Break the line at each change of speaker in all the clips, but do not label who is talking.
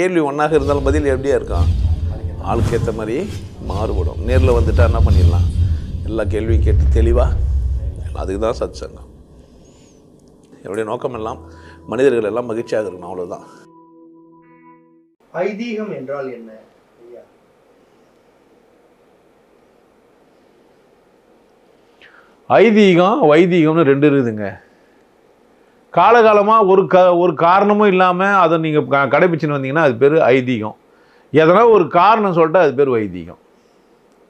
கேள்வி ஒன்றாக இருந்தாலும் பதில் எப்படியா இருக்கும்? ஆளுக்கு ஏற்ற மாதிரி மாறுபடும். நேரில் வந்துட்டா என்ன பண்ணிடலாம்? எல்லா கேள்வியும் கேட்டு தெளிவாக அதுக்கு தான் சத் சங்கம் என்னுடைய நோக்கம் எல்லாம் மனிதர்கள் எல்லாம் மகிழ்ச்சியாக இருக்கணும் அவ்வளோதான்
ஐதீகம் என்றால் என்ன
ஐதீகம் வைதீகம்னு ரெண்டு இருக்குதுங்க. காலகாலமாக ஒரு க ஒரு காரணமும் இல்லாமல் அதை நீங்கள் க வந்தீங்கன்னா அது பேர் ஐதீகம். எதனா ஒரு காரணம் சொல்லிட்டு அது பேர் வைதீகம்.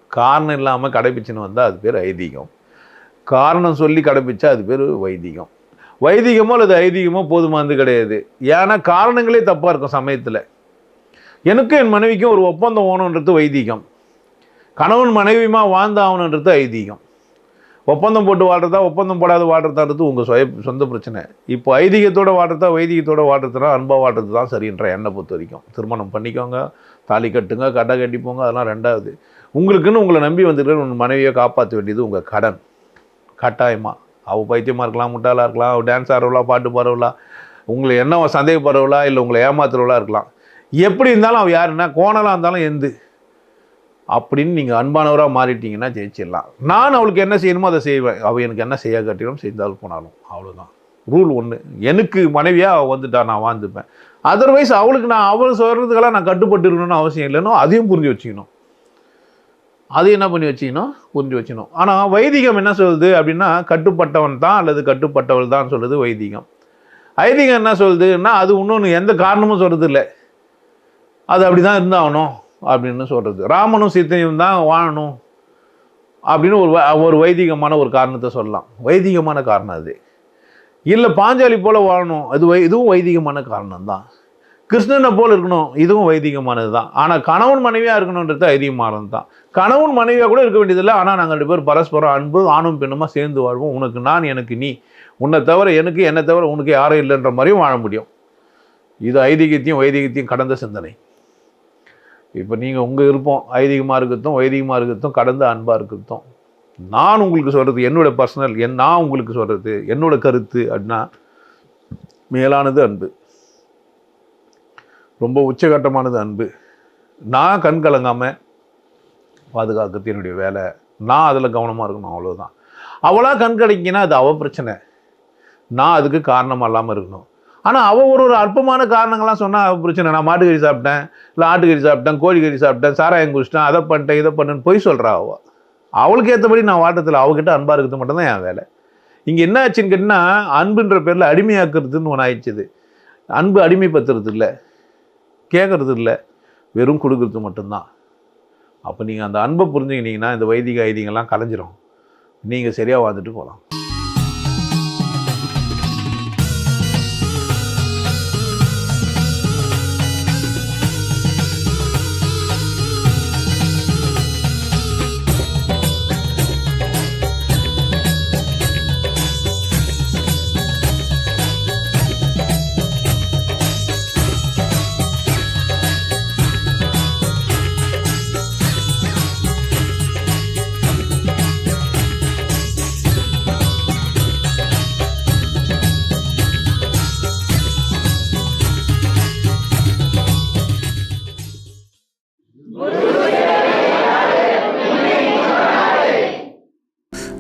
காரணம் இல்லாமல் கடைபிடிச்சின்னு வந்தால் அது பேர் ஐதீகம். காரணம் சொல்லி கடைப்பிடிச்சா அது பேர் வைதீகம். வைதிகமோ அல்லது ஐதீகமோ போதுமானது கிடையாது. ஏன்னா காரணங்களே தப்பாக இருக்கும் சமயத்தில். எனக்கும் என் மனைவிக்கும் ஒரு ஒப்பந்தம் ஓணுன்றது வைதீகம். கணவன் மனைவியுமா வாழ்ந்தாகணுன்றது ஐதீகம். ஒப்பந்தம் போட்டு வாழ்றதா ஒப்பந்தம் போடாத வாழ்றதான்றது உங்கள் சுய சொந்த பிரச்சனை. இப்போ ஐதீகத்தோட வாழ்றதா வைதிகத்தோட வாழ்றதுனா அன்பாக வாழ்றது தான் சரின்ற எண்ணெய் பொறுத்த வரைக்கும். திருமணம் பண்ணிக்கோங்க தாலி கட்டுங்க கடை கட்டிப்போங்க அதெல்லாம் ரெண்டாவது. உங்களுக்குன்னு உங்களை நம்பி வந்துருக்கிற உங்கள் மனைவியை காப்பாற்ற வேண்டியது உங்கள் கடன். கட்டாயமாக அவள் பைத்தியமாக இருக்கலாம் முட்டாளாக இருக்கலாம் அவள் டான்ஸ் ஆடுறவளா பாட்டு பாடுறவளா உங்களை என்ன சந்தேகப்படுறவளா இல்லை உங்களை ஏமாத்துறவளா இருக்கலாம். எப்படி இருந்தாலும் அவள் யாருன்னா கோணலாக இருந்தாலும் எந்து. அப்படின்னு நீங்கள் அன்பானவராக மாறிட்டீங்கன்னா ஜெயிச்சிடலாம். நான் அவளுக்கு என்ன செய்யணுமோ அதை செய்வேன். அவள் எனக்கு என்ன செய்ய கட்டிடும் செய்தால் போனாலும். அவ்வளோதான் ரூல் ஒன்று எனக்கு மனைவியாக அவள் வந்துட்டா நான் வாழ்ந்துப்பேன். அதர்வைஸ் அவளுக்கு நான் அவள் சொல்கிறதுக்கெல்லாம் நான் கட்டுப்பட்டு இருக்கணும்னு அவசியம் இல்லைன்னு அதையும் புரிஞ்சு வச்சுக்கணும். அதையும் என்ன பண்ணி வச்சுக்கணும்? புரிஞ்சு வச்சுக்கணும். ஆனால் வைதிகம் என்ன சொல்லுது அப்படின்னா கட்டுப்பட்டவன் தான் அல்லது கட்டுப்பட்டவள் தான் சொல்லுது வைதிகம். ஐதீகம் என்ன சொல்லுதுன்னா அது இன்னொன்று எந்த காரணமும் சொல்கிறது இல்லை அது அப்படி தான் இருந்தாகணும். அப்படின்னு சொல்கிறது ராமனும் சீத்தையும் தான் வாழணும் அப்படின்னு ஒரு வ- ஒரு வைதிகமான ஒரு காரணத்தை சொல்லலாம். வைதிகமான காரணம் அது. இல்லை பாஞ்சாலி போல் வாழணும். அது வை இதுவும் வைதிகமான காரணம் தான். கிருஷ்ணனை போல் இருக்கணும். இதுவும் வைதிகமானது தான். ஆனால் கணவன் மனைவியாக இருக்கணுன்றது ஐதீகமானது தான். கணவன் மனைவியாக கூட இருக்க வேண்டியதில்லை. ஆனால் நாங்கள் ரெண்டு பேர் பரஸ்பரம் அன்பு ஆணும் பெண்ணுமா சேர்ந்து வாழ்வோம். உனக்கு நான் எனக்கு நீ. உன்னை தவிர எனக்கு என்னை தவிர உனக்கு யாரும் இல்லைன்ற மாதிரியும் வாழ முடியும். இது ஐதீகத்தையும் வைதிகத்தையும் கடந்த சிந்தனை. இப்போ நீங்கள் உங்கள் விருப்பம் ஐதீகமாக இருக்கட்டும் வைதிகமாக இருக்கட்டும் கடந்த அன்பாக இருக்கட்டும். நான் உங்களுக்கு சொல்கிறது என்னோட பர்சனல் என் நான் உங்களுக்கு சொல்கிறது என்னோட கருத்து அப்படின்னா மேலானது அன்பு. ரொம்ப உச்சகட்டமானது அன்பு. நான் கண் கலங்காமல் பாதுகாக்கிறது என்னுடைய வேலை. நான் அதில் கவனமாக இருக்கணும் அவ்வளோதான் அவளாக கண் கலங்கினா அது அவள் பிரச்சனை. நான் அதுக்கு காரணம் இல்லாமல் இருக்கணும். ஆனால் அவள் ஒரு ஒரு அற்பமான காரணங்கள்லாம் சொன்னால் அவள் பிரச்சனை நான் மாட்டுக்கறி சாப்பிட்டேன் இல்லை ஆட்டுக்கறி சாப்பிட்டேன் கோழிக்கறி சாப்பிட்டேன் சாராயம் குடிச்சிட்டேன் அதை பண்ணிட்டேன் இதை பண்ணுன்னு பொய் சொல்கிறா அவள் அவளுக்கு ஏற்றபடி நான் வாட்டத்தில் அவகிட்ட அன்பாக இருக்கிறது மட்டும்தான் என் வேலை. இங்கே என்ன ஆச்சுன்னு கேட்டிங்கன்னா அன்புன்ற பேரில் அடிமையாக்குறதுன்னு ஒன்று ஆயிடுச்சுது. அன்பு அடிமைப்படுத்துறது இல்லை கேட்கறது இல்லை வெறும் கொடுக்கறது மட்டும்தான். அப்போ நீங்கள் அந்த அன்பை புரிஞ்சுக்கினீங்கன்னா இந்த வைதிக ஐதீகம்லாம் கலைஞ்சிரும். நீங்கள் சரியாக வாழ்ந்துட்டு போகலாம்